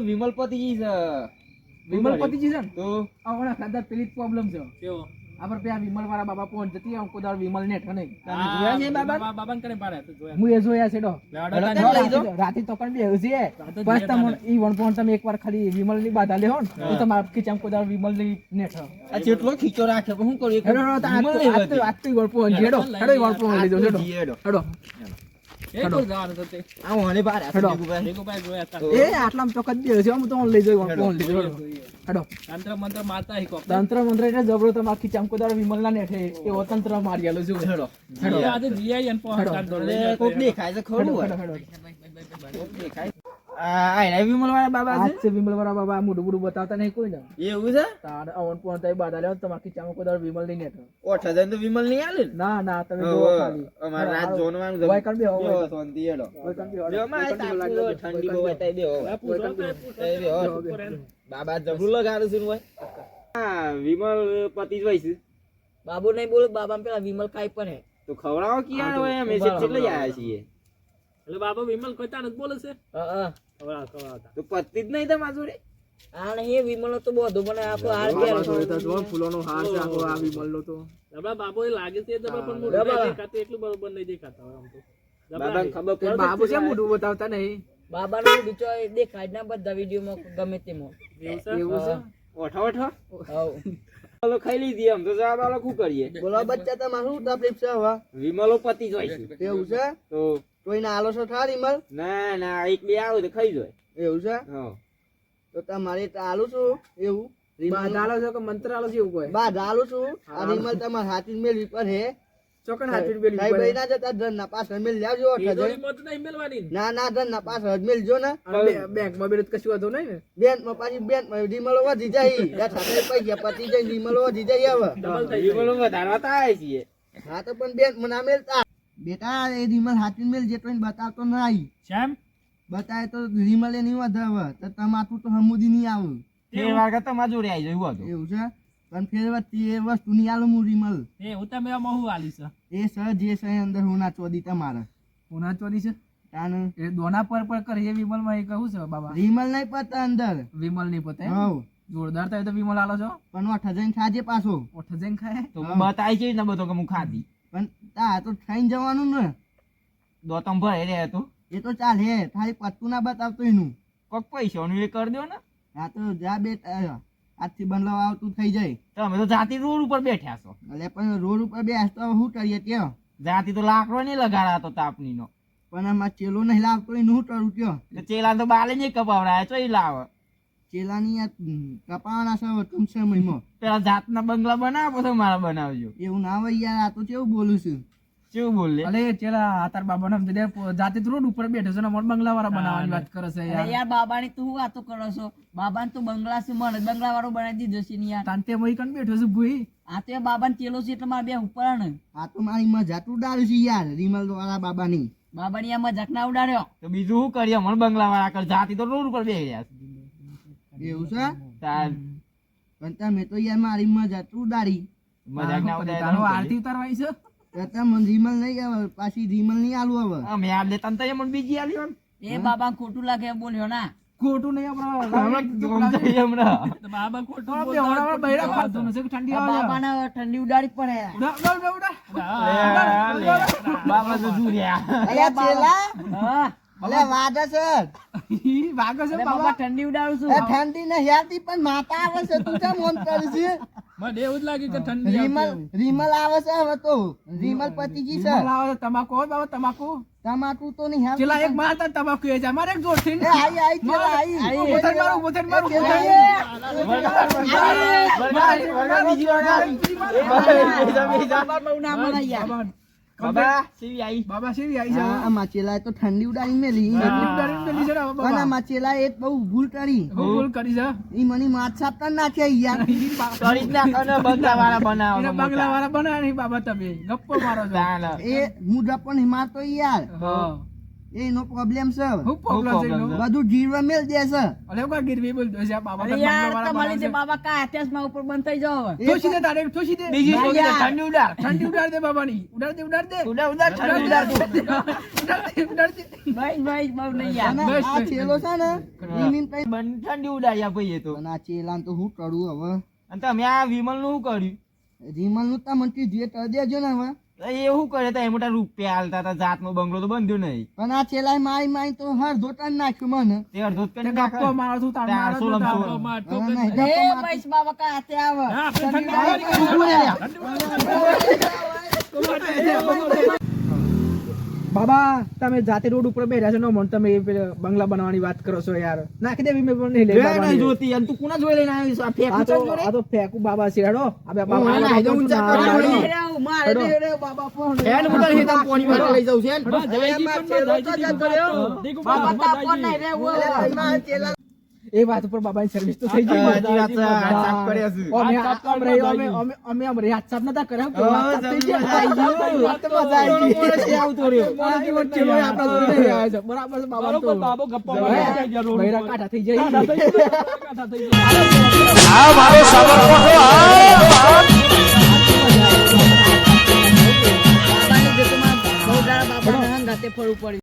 વિમલ પતિજી છે. વિમલપતિજી છે ને? તો? આ ખાતા પેલી જ પ્રોબ્લેમ છે. કેવો? આપણે પેલા વિમલ વાળા બાબા પહોંચ જતી આમ કોદાળ વિમલ ને ઠને જોયા છે બાબા? બાબા ને કરે પાડે તું જોયા. હું એ જોયા છે ડો. રાતે તો પણ બે છે. બસ જ ઈ વણ પણ તમે એકવાર ખાલી વિમલની બાધા લેહો ને તો તમારા ખીચામ કોઈ દાડો વિમલની નેઠ આ જેટલો ખીચો રાખે હું કરું? એક તો વિમલ તો- નહીં તો હોતી. તો પહોંચ હેડો હેડો પહોંચ લીધો હેડો. હેડો. એ એ તંત્ર મંત્ર મારતા કોક. તંત્ર મંત્ર એટલે જબરો તમારા ખીચામ કોઈ દાડો વિમલ ના નેઠે એવો તંત્ર મારી આલો જો હેડો. હેડો. આજે જીઆઈ દેખાય છે કોક દેખાય. આ આ એના વિમલ વાળા બાબા છે? વિમલ વાળા બાબા મોઢું બતાવતા નહીં કોઈ ને. એવું છે? તાર અવન પણ તઈ બાધા લેવા તમારા ખીચામાં કોઈ દાડો વિમલ નહીં નેઠો ઓઠ હજાર તો વિમલ નહીં આલે ના? ના તમે હવે ખાલી. અમારે રાત જોવાનું હોય કણ બેહો, બેહો શાંતિ હેડો. હોય કણ બેહો, બેહો, માં હોય કણ બેહો, તાપું લાગી ઠંડી બહુ તઈ બેહો. પૂછો તો એ પૂછો. તઈ બેહો. બાબા જબરું લગાડું છું ભાઈ. હા, વિમલ પતિ જ હોય છે. બાબુ નહીં બોલું બાબા પેલા વિમલ કાઈ પણ હે. તો ખવડાવો કે યાર હવે? અમે કેટલે આયા છીએ. એટલે બાબા વિમલ કોઈ તાન બોલે છે? હા, હા. તો પતિ જ નહીં તમારા જોડે આ નહીં વિમલ તો બધું મને આખો હાર બાબા પહેરો. જોડે તો જો ફૂલોનો હાર છે આખો આ વિમલનો તો. જબરા બાબો એ લાગે છે પણ મોઢું. એટલું બરોબર નહીં દેખાતા હોય આમ તો. જબરા ખબર પડે બાબુ છે મોઢું બતાવતા નહીં? બાબાનો બીજો એ દેખાય ના બધા વિડીયોમાં ગમે તેમાં. એવું છે? એવું છે? ઓઠો ઓઠો. હાઉ. વિમલો ખાઈ લીધી એમ. તો જવાબ આલો શું કરીએ? બોલો બચ્ચા તમારું શું તકલીફ છે હવે? વિમલો પતિ જોઈ છે. એવું છે? તો કોઈને આલો છો ખરા રિમલ ના ના એક બે આવે તો ખાઈ જોય. એવું છે? હા. તો તમારે તો આલું છું એવું? બાધા આલો છો કે મંત્ર આલો છો એવું કોઈ? બા આલું છું. આ રિમલ તમારે હાથી મેળવી પર હે. ચોકન હાથી ભાઈ ના જતા ધન ના લાવજો એ તો નહીં મેલવાની. ના ના ધન ના પાછળ જ મેલજો ને. બેંકમાં બેલ કશું હતું નહીં ને? બેંકમાં પાછી બેંકમાં રિમલો વધી જાય. દસ હાથે પૈસા પતી જાય રિમલો વધી જાય હવે. ડબલ થઈ જાય. વિમલો વધારવા તો આયા છીએ. હા તો પણ બેંકમાં ના મેલતા. બેટા એ રિમલ હાથી મેલ જે તો બતાવતો નહીં. બતાવે તો રિમલે નહીં વધાવે તો તમારું તો હમુદી નહીં આવે. એ વાર તમારા જોડે આવી જાય એવું હતું. એવું છે? પણ ફેરવતી એ વસ્તુ ની આલું હું રિમલ એ હું તમે મહુ હું આલી છે એ સર જે છે અંદર હોના ચોદી તમારે. ઉના ચોરી છે? તાન. એ દોના પર પર કરી એ વિમલમાં એ કહું છે બાબા? રિમલ નહીં પતા અંદર. વિમલની પોતે? હવ. જોરદાર થાય તો વિમલ આલો છો? પણ ઓઠ જઈને ખાજે પાછો. ઓઠ જઈને ખાય? તો બતાવી છે ને બધો કે હું ખાધી? પણ તા તો ખાઈને જવાનું ને. દોતમ ભરે રે તો. એ તો ચાલ હે ખાલી પત્તું ના બતાવતો એનું. કોક પૈસાનું એ કરી દો ને. આ તો જા બે આજથી બદલાવ આવતું થઈ જાય. તમે તો જાતિ રોડ ઉપર બેઠા છો. એટલે પણ રોડ ઉપર બે તો શું કરીએ ત્યાં. જાતિ તો લાકડો નહીં લગાડા તો તાપની નો પણ આમાં ચેલો નહીં લાવતો એનું શું કરું કયો ચેલા તો બાલે નહીં કપાવડાય તો એ લાવે. ચેલાની કપાવાના હવે ટૂંક સમયમાં પેલા જાતના બંગલા બનાવો તો મારા બનાવજો. એવું ના હોય યાર આ તો કેવું બોલું છું. કેવું બોલે? અલે ચેલા તાર બાબા નામ દે જાતે રોડ ઉપર બેઠો છે ને મોટ બંગલા વાળા બનાવવાની વાત કરે છે અરે યાર. યાર બાબાની તું વાતો કરો છો? બાબાને તો બંગલા છે મને બંગલા વાળો બનાવી દીધો છે ને યાર. તાંતે મય કણ બેઠો છે ભૂઈ? આ તો બાબાને તેલો છે એટલે મારે બે ઉપર ને આ તો મારી મજા ઉડાડ્યું છે યાર રિમલ વાળા બાબાની. બાબાની આ મજાક ના ઉડાડ્યો? તો બીજું શું કરીએ? મને બંગલા વાળા કર જાતિ તો રોડ ઉપર છે. એવું છે? તાર. પણ તમે તો યાર મારી મજા ઉડાડી. મજાક ના? આરતી ઉતારવાની છે? તો તમે ધીમલ નહીં આવે પાછી ધીમલ નહીં આલું હવે. અમે આ લેતા તો એમ બીજી આલી એ બાબા ખોટું લાગે બોલ્યો ના. ખોટું નહીં આપણે હમણાં. બાબા ખોટું ઠંડી બાબાને ઠંડી ઉડાડી લે. બાબા તો ચેલા? હા. અલ્યા છે. વાગે છે બાબા. ઠંડી ઉડાડું છું. એ ઠંડી ને હેરતી પણ માતા આવે છે. તું કેમ ઓન કરી છે? મને એવું જ લાગે કે ઠંડી રીમલ રીમલ આવે છે હવે તો રીમલ પતિજી છે આવે તમાકુ હોય બાબા તમાકુ તમાકુ તો નહીં આવે ચલા એક મારતા તમાકુ એ જા મારે એક જોરથી એ આઈ આઈ ચલા આઈ થઈને મારું, ઊભો થઈને મારું, ઊભો ચેલા, થઈને. બાબા બહુ ના મને યાર બાબા, સીવી બાબા આવી છે? આ માચેલા તો ઠંડી ઉડાડી મેલી. છે બાબા. માચેલા એ બહુ ભૂલ કરી. ભૂલ કરી છે? ઈ મને માથ સાપતા નાખ્યા યાર. કરી ને વાળા બનાવો એને બંગલા વાળા બનાવ્યા નહીં બાબા તમે. ગપ્પો મારો છો. એ હું ડપણ મારતો યાર. હા. એનો પ્રોબ્લેમ છે હું problem છે? બધું ગીરવા મેલ દે છે અરે કોઈ ગીરવી બોલતો છે આ બાબા યાર તમારી જે. બાબા કા હાથેસમાં ઉપર બંધ થઈ જાવ હવે. ઠોસી દે તારે ઠોસી દે. બીજી ના છોકરી યાર. ઠંડી ઉડાડ ઠંડી ઉડાડ દે બાબાની. ઉડાડ દે ઉડાડ દે. ઉડાડ ઉડાડ ઠંડી ઉડાડ તું. ઉડાડ. દે ઉડાડ દે ભાઈ ભાઈ બહુ નહીં યાર. આ. છેલ્લો છે ને ઈમીન પછી બંને ઠંડી ઉડાડ્યા ભાઈ એ તો. અને આ ચેલાને તો હું કરું હવે. અને તમે આ વિમલનું શું કર્યું? રીમલનું તમને કીધું એ દેજો ને હવે. એ શું કરે તો એ મોટા રૂપિયા હાલતા હતા જાતનો બંગલો તો બંધ્યો નહીં. પણ આ છેલ્લા માઈ માઈ તો હર ધોટાને નાખ્યું મને. તે અડધો જ તે કરીને ગપ્પો મારો છું તાર મારો છું એ ગપ્પો મારતો. ભાઈ બાબા કા હાથે આવે. હા, ઠંડી આ વાળી ઊભું રહે લ્યા. બાબા તમે જાતે રોડ ઉપર બેઠા છો ને મને તમે બંગલા બનાવવાની વાત કરો છો યાર. નાખી દેવી મેં પણ નહીં નહીં જોતી અને તું કોના જોઈ લઈને આવ્યો છો આ ફેકુ છે તો જોડે? આ તો ફેકુ બાબા છે હેડો આ બે બાબા ના હાઈડો ઊંચા કરી. મારે રે, રે, બાબા પણ એને હે હેઠળ પોણી વાળા લઈ જાઉં છે? બસ, જયજી પણ જયજી દીકુ બાબા તા ફોન નહીં રે વો. એ વાત ઉપર બાબાની સર્વિસ તો થઈ ગઈ. અમે અમે અમે અમે અમે સાફ નતા કર્યા તો વાત થઈ ગયું. વાત તો મજા આવી ગઈ. આવતો રહ્યો. જીવન ચેલો એ આપણા જોડે નહીં આવ્યો છે. બરાબર છે બાબા તો. બાબો ગપ્પા મારે રોડ બૈરા કાઠા થઈ જાય કાંઠા થઈ જાય, કાંઠા થઈ જાય. બાબાને જે તમારા બહુ દાડા બાબાને હંગાતે ફરવું પડ્યું